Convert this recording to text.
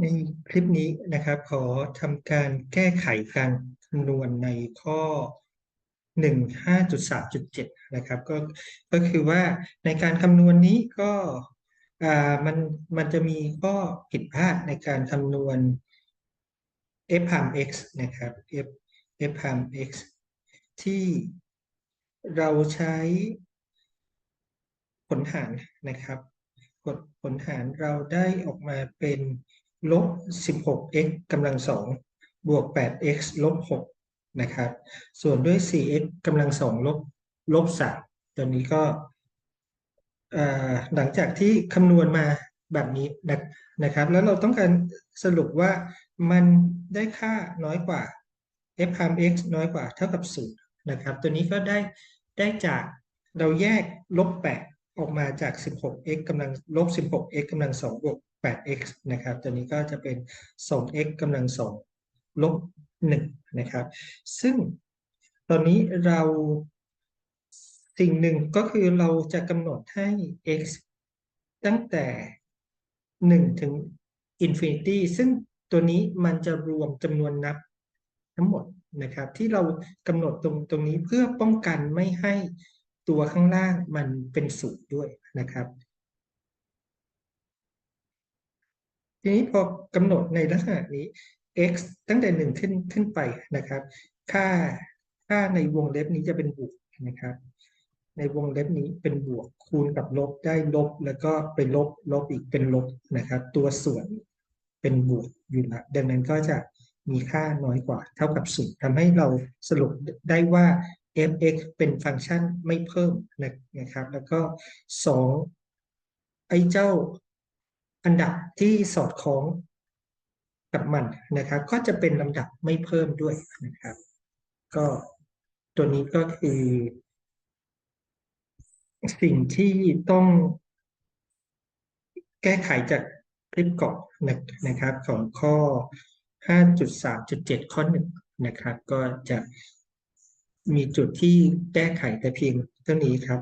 ในคลิปนี้นะครับ ขอทำการแก้ไขการคำนวณในข้อ 15.3.7 นะครับก็ก็คือว่าในการคำนวณนี้ก็อ่ามันมันจะมีข้อผิดพลาดในการคำนวณ f prime x นะครับ f f prime x ที่เราใช้ผลหารนะครับกดผลหารเราได้ออกมาเป็น ลบ 16x กำลังสองบวก 8x ลบ6นะครับ ส่วนด้วย 4x กำลังสองลบลบ3ตัวนี้ก็หลังจากที่คำนวณมาแบบนี้นะครับ แล้วเราต้องการสรุปว่ามันได้ค่าน้อยกว่า f prime x น้อยกว่าเท่ากับ0นะครับ ตัวนี้ก็ได้ได้จากเราแยกลบ8 ออกมาจาก 16x กำลังลบ 16x กำลัง2บวก 8x นะครับ ตัวนี้ก็จะเป็น 2x กำลัง2ลบ1นะครับ ซึ่งตอนนี้เราสิ่งหนึ่งก็คือเราจะกำหนดให้ x ตั้งแต่ 1 ถึง infinity ซึ่งตัวนี้มันจะรวมจำนวนนับทั้งหมดนะครับ ที่เรากำหนดตรงตรงนี้เพื่อป้องกันไม่ให้ ตัวข้างล่างมันเป็นศูนย์ด้วยนะครับทีนี้พอกำหนดในลักษณะนี้ x ตั้งแต่หนึ่งขึ้นขึ้นไปนะครับ ค่าค่าในวงเล็บนี้จะเป็นบวกนะครับ ในวงเล็บนี้เป็นบวกคูณกับลบได้ลบ แล้วก็ไปลบลบอีกเป็นลบนะครับ ตัวส่วนเป็นบวกอยู่ละดังนั้นก็จะมีค่าน้อยกว่าเท่ากับศูนย์ทำให้เราสรุปได้ว่า f(x) เป็นฟังก์ชันไม่เพิ่มนะครับ แล้วก็ 2 ไอ้เจ้าอันดับที่สอดคล้องกับมันนะครับ ก็จะเป็นลำดับไม่เพิ่มด้วยนะครับ ก็ตัวนี้ก็คือ สิ่งที่ต้องแก้ไขจากคลิปก่อนนะครับ ของข้อ 5.3.7 ข้อหนึ่งนะครับ ก็จะ มีจุดที่แก้ไขแต่เพียงเท่านี้ครับ